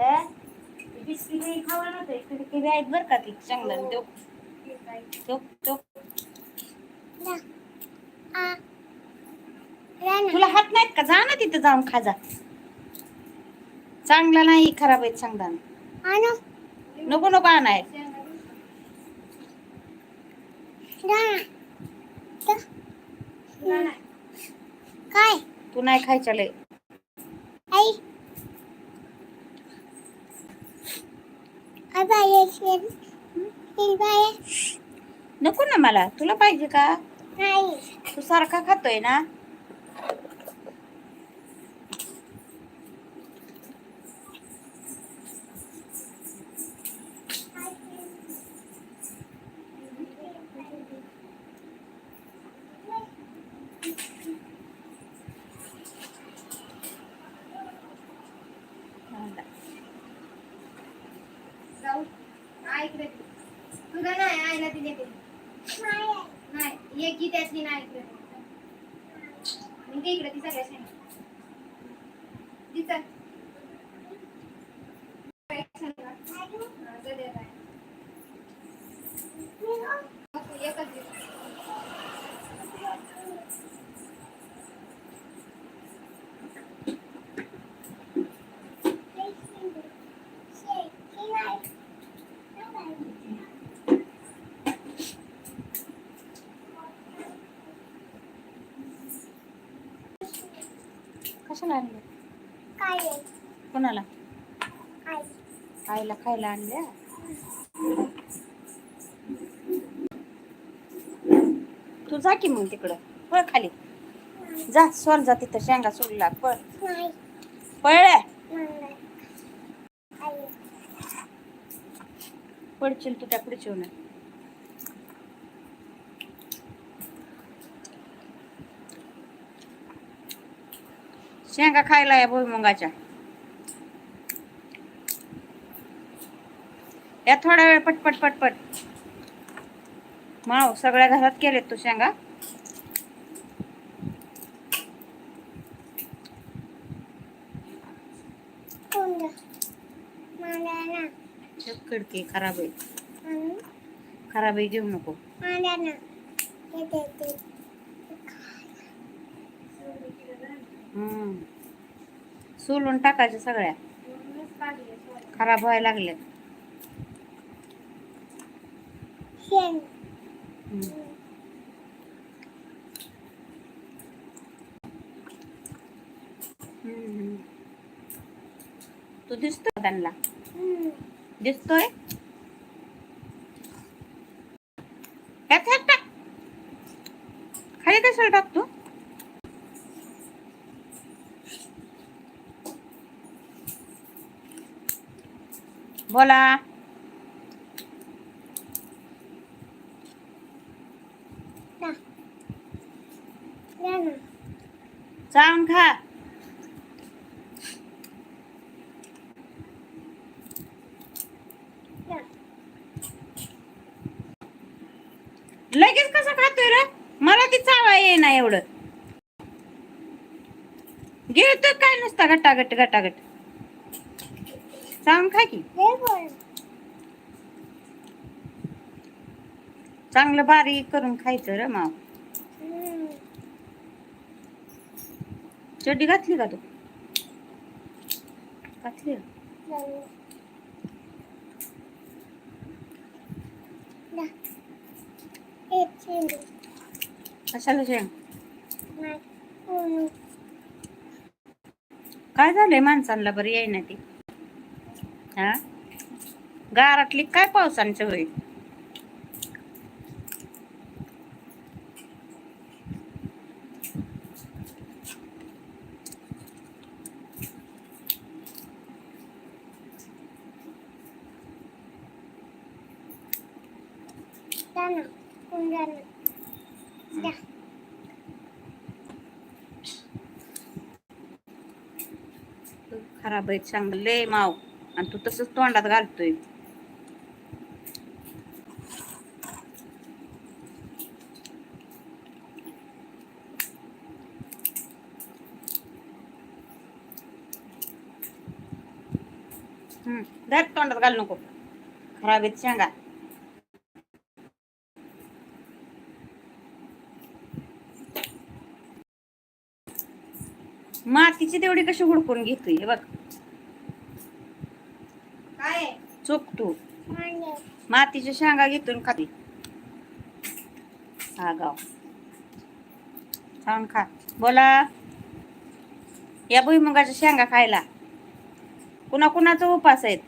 अं? Biscuit खावा ना ते किती आहेत बरं का ती. चांगलं देऊ देऊ देऊ तुला हात नाहीत का? जा ना तिथं जाऊन खा जा. चांगला नाही खराब आहेत चांगला. नको नको आणाय काय तू नाही खायच्या लय आई आई बाय ही बाय नको ना मला. तुला पाहिजे का? नाही. तू सारखा खातोय ना जाऊ ऐकलं तुझं नाही आईला ती देते नाही एक की त्यातली नाही ऐकलं मग ते इकडे ती सगळ्या शेंगा ती चल. शेंगा. हा, जा दे आता. एकच दे. कशाला आणले काय कोणाला आई आईला खायला आणल्या. तू जा की मग तिकडं. पळ खाली. जा स्वर जा तिथं शेंगा सोडला पळ. पळ. पडशील तू त्या पुढची शेंगा खायला या भुईमुगाच्या. या थोडा वेळ पटपट पटपट. माव सगळ्या घरात केलेत तू शेंगा? खडके खराब आहे. खराब आहे घेऊ नको. सोलून टाकायच्या सगळ्या. खराब व्हायला लागल्या तू दिसतोय त्यांना. दिसतोय? टाक. खाली कशाला टाकतो बोला ना ना ना चावून खा ना लगेच कसं खातोय रे मला ती चावा ये ना एवढं गिळतोय काय नुसता गटागट गटागट सांग खा की. चांगलं बारीक करून खायचं रे माव. चड्डी घातली का तू? घातली कशाला शेण कशाला शेंग नाही कोण काय झालंय माणसांना बरं येई ना ती? हा? गारातली काय पावसांचं होईल जाना कोण जाना जा खराब आहे चांगलं लय माव. आणि तू तसंच तोंडात घालतोय. हम्म. धर तोंडात घाल नको. खराब आहेत शेंगा. मातीची तेवढी कशी हुडकून घेतोय हे बघ काय आहे? चुक तू. मातीच्या शेंगा घेतून खाती हा गाव. छान खा. बोला. या भुईमुगाच्या शेंगा खायला. कुणा कुणाचा उपास आहेत?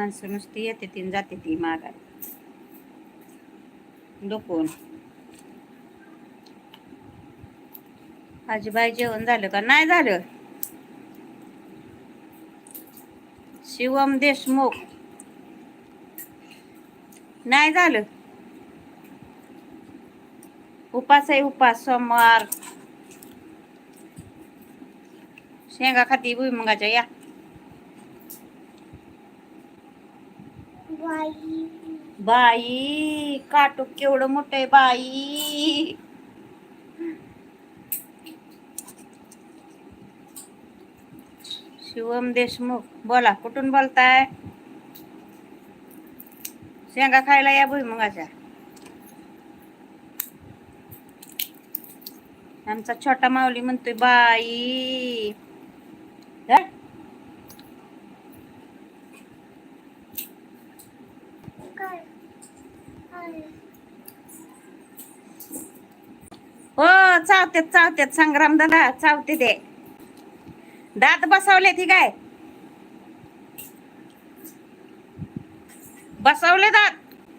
माणसं नुसती येते ती जाते ती मागाय डोकून आजीबाई जेवण झालं का? नाही झालं. शिवम देशमुख. नाही झालं. उपास आहे उपास सोमवार. शेंगा खाती भुईमुगाच्या या. बाई. बाई काटूक केवढं मोठ आहे बाई. शिवम देशमुख बोला कुठून बोलताय? शेंगा खायला या भुईमुगाच्या आमचा छोटा माऊली म्हणतोय बाई हं? काय आणि हो चावतेत चावतेत. संग्राम दादा चावते ते. दात बसवले ती काय? बसवले दात.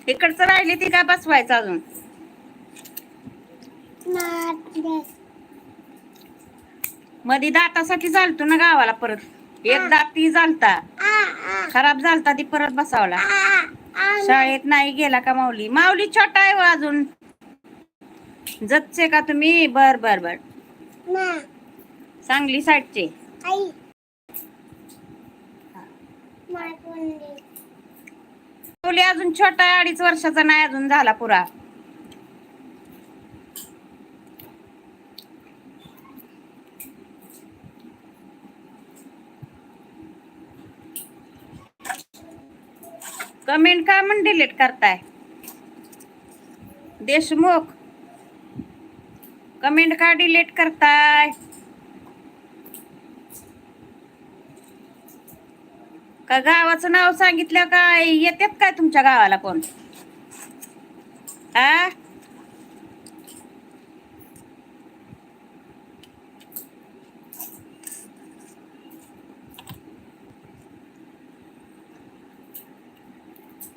इकडचं राहिले ती काय बसवायचं अजून? मधी दातासाठी चालतो ना गावाला परत. एक दात ती चालता खराब झालता ती परत बसावला शाळेत नाही गेला का माऊली? माऊली छोटा आहे हो अजून. जतचे का तुम्ही? बर बर बर. सांगली साईडचे. माय कोंडी माऊली अजून छोटा आहे अडीच वर्षाचा नाही अजून झाला पुरा. कमेंट का म्हणून डिलीट करताय? देशमुख कमेंट का डिलीट करताय? का गावाचं नाव सांगितलं काय? येतात काय तुमच्या गावाला कोण? आ?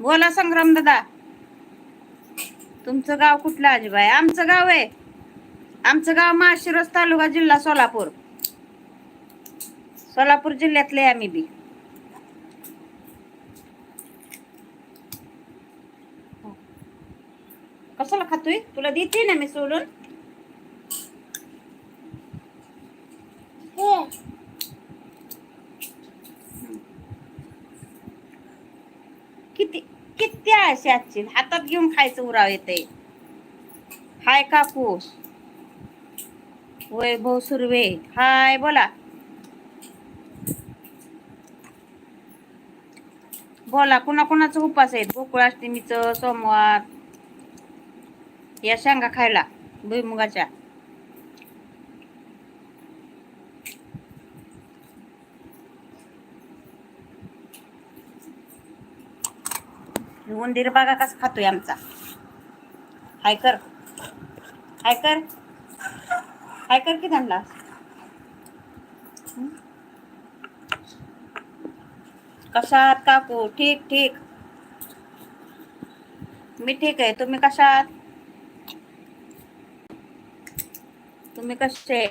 बोला संग्राम दादा. तुमचं गाव कुठलं आजीबाई? आमचं गाव आहे. आमचं गाव माशिरस तालुका जिल्हा सोलापूर. सोलापूर जिल्ह्यातले आम्ही बी. हो. कशाला खातोय? तुला देते ना मी सोडून हे किती कशी आजची. हातात घेऊन खायचं उराव येते हाय काकू. वैभव सुर्वे. हाय बोला. बोला कुणाकुणाचं उपास आहेत? गोकुळाष्टमीचं सोमवार. या शेंगा खायला भुईमुगाच्या. उंदीर बघा कसा खातोय आमचा. हाय कर. हाय कर. हाय कर की त्यांना. कशात काकू? ठीक ठीक. मी ठीक आहे. तुम्ही कशात? तुम्ही कसे?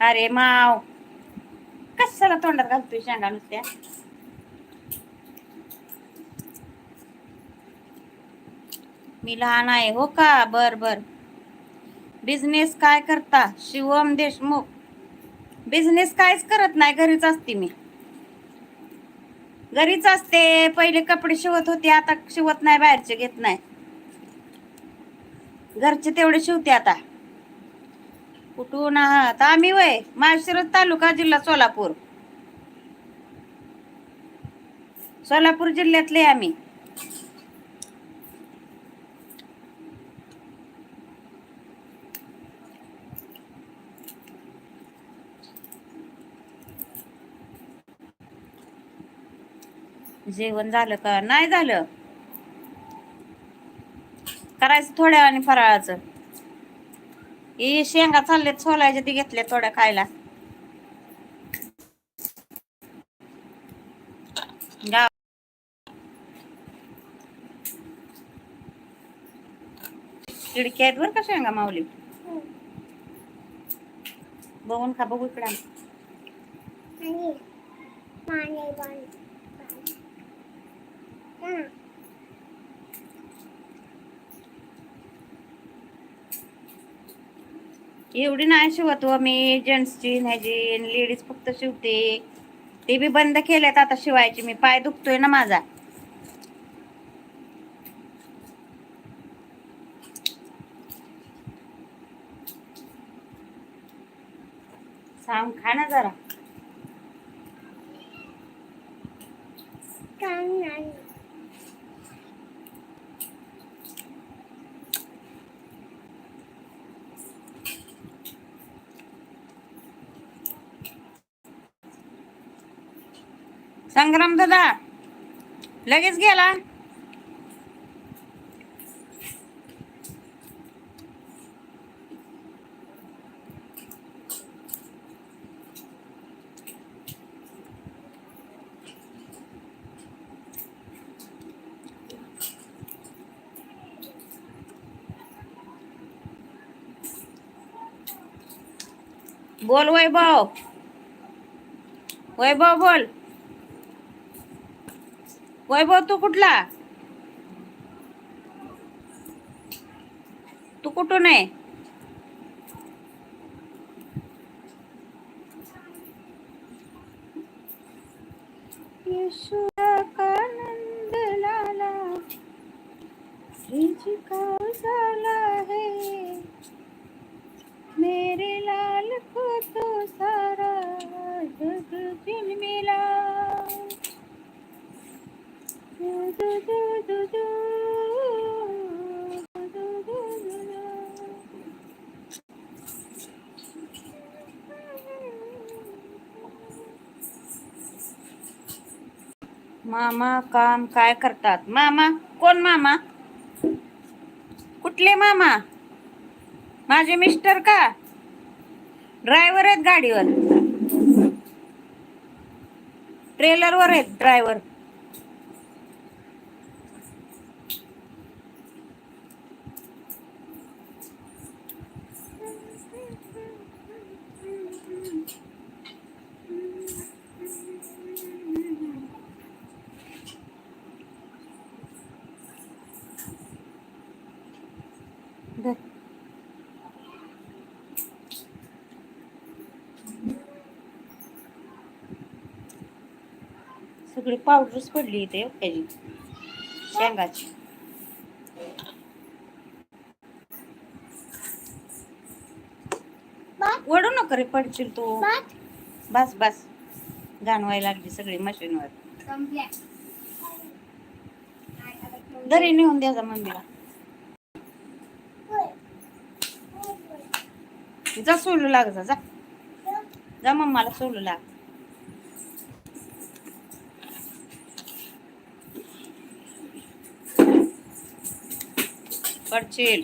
अरे माव. कशाला तोंडात घालतोय शेंगा नुसत्या? मी लहान आहे. हो का? बर बर. बिझनेस काय करता? शिवम देशमुख. बिझनेस काहीच करत नाही. घरीच असते मी. घरीच असते. पहिले कपडे शिवत होते. आता शिवत नाही. बाहेरचे घेत नाही. घरचे तेवढे शिवते आता. कुठून आहात? आम्ही वय. माळशिरस तालुका जिल्हा सोलापूर. सोलापूर जिल्ह्यातले आम्ही. जेवण झालं का? नाही झालं. करायचं थोड्या आणि फराळाचं. हे शेंगा चाललेत सोलायच्या ती घेतल्या थोड्या खायला. गाव खिडकी आहेत बरं का शेंगा माऊली? बघून खा बघू इकडे. एवढी नाही शिवत व मी जेंट्सची ह्याची लेडीज फक्त शिवते. ते बी बंद केल्यात आता शिवायची. मी पाय दुखतोय ना माझा. सांग खा ना जरा. संग्राम दादा लगेच गेला. बोल वैभव. वैभव बोल. वैभव तू कुठला? तू कुठून आहे? मामा काम काय करतात? मामा कोण मामा? कुठले मामा? माझे मिस्टर का? ड्रायव्हर आहेत गाडीवर. ट्रेलरवर आहेत ड्रायव्हर. सगळी पावडरच पडली इथे हो त्याची शेंगाची ओढू नको रे पडशील तू. बस बस. गाणवायला लागली सगळी मशीनवर. दरी नेऊन द्यायचा मम्मीला. होय. होय, होय. जा सोलू लाग जा जा. जा मम्माला सोलू लाग. पडशील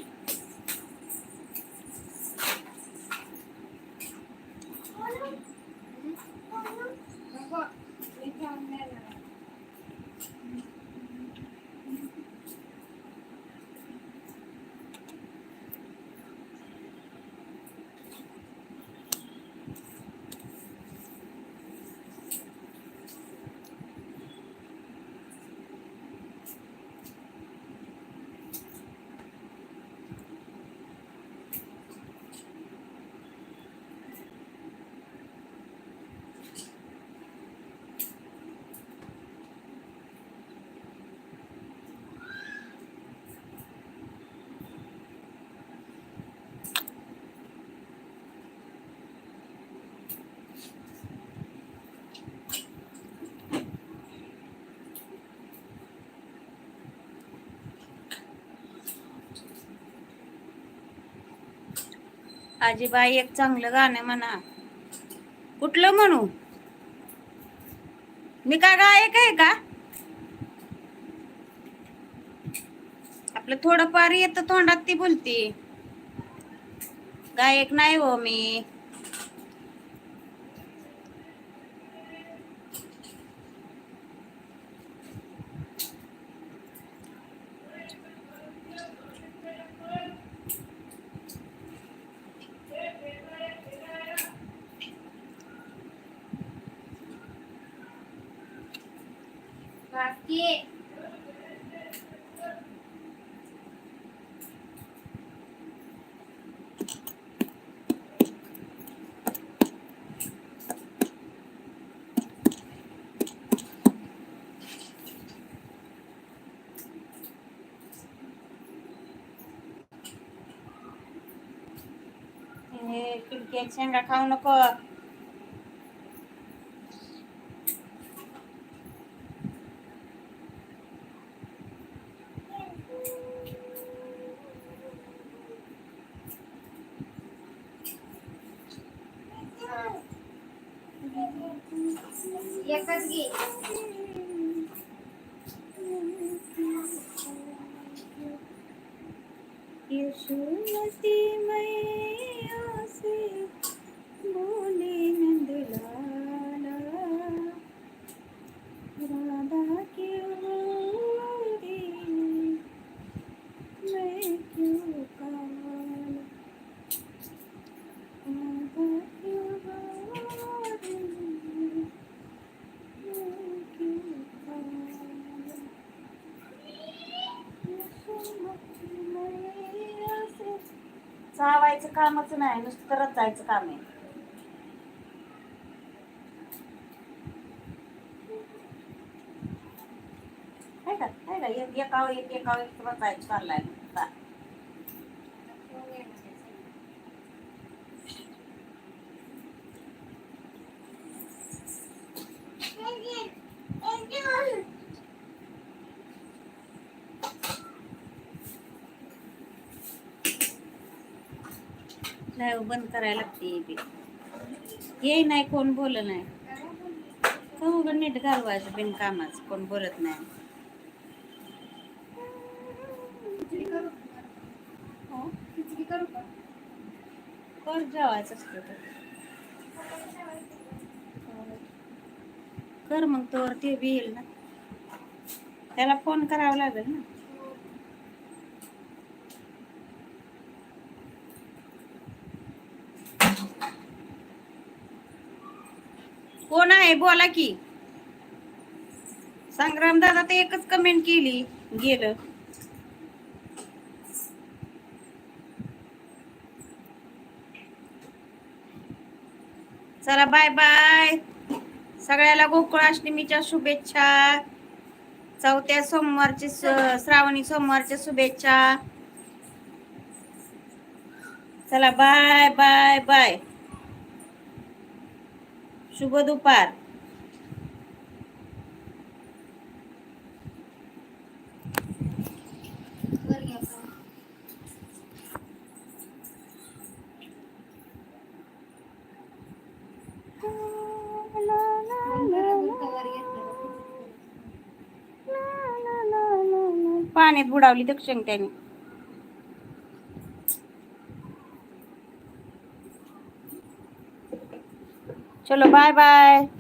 आजीबाई एक चांगलं गाणं म्हणा. कुठलं म्हणू? मी का गायक आहे का? आपलं थोडंफार येतं तोंडात ती बोलती. गायक नाही हो मी. बाकी हे किडक्यात शेंगा खाऊ नको एकच घे करायचं कामच नाही नुसतं करत जायचं काम आहे. का? का? एक एकावर एक एकावर एक बसायचं चाललाय नुसता. नाही बंद करायला लागते हे बी. ये नाही कोण बोल नाही. हो उघड नीट घालवायचं बिनकामाचं कोण बोलत नाही. करू. हो? करू जेवायचं असतं तर. कर मग तोवर ते येईल ना. त्याला फोन करावा लागेल ना. कोण आहे? बोला की. संग्राम दादा ते एकच कमेंट केली. गेलं. चला बाय बाय सगळ्याला गोकुळाष्टमीच्या शुभेच्छा. चौथ्या सोमवारची श्रावणी सोमवारच्या शुभेच्छा. चला बाय बाय बाय शुभ दुपार. पाण्यात बुडावली दक्षिण त्याने. चलो बाय बाय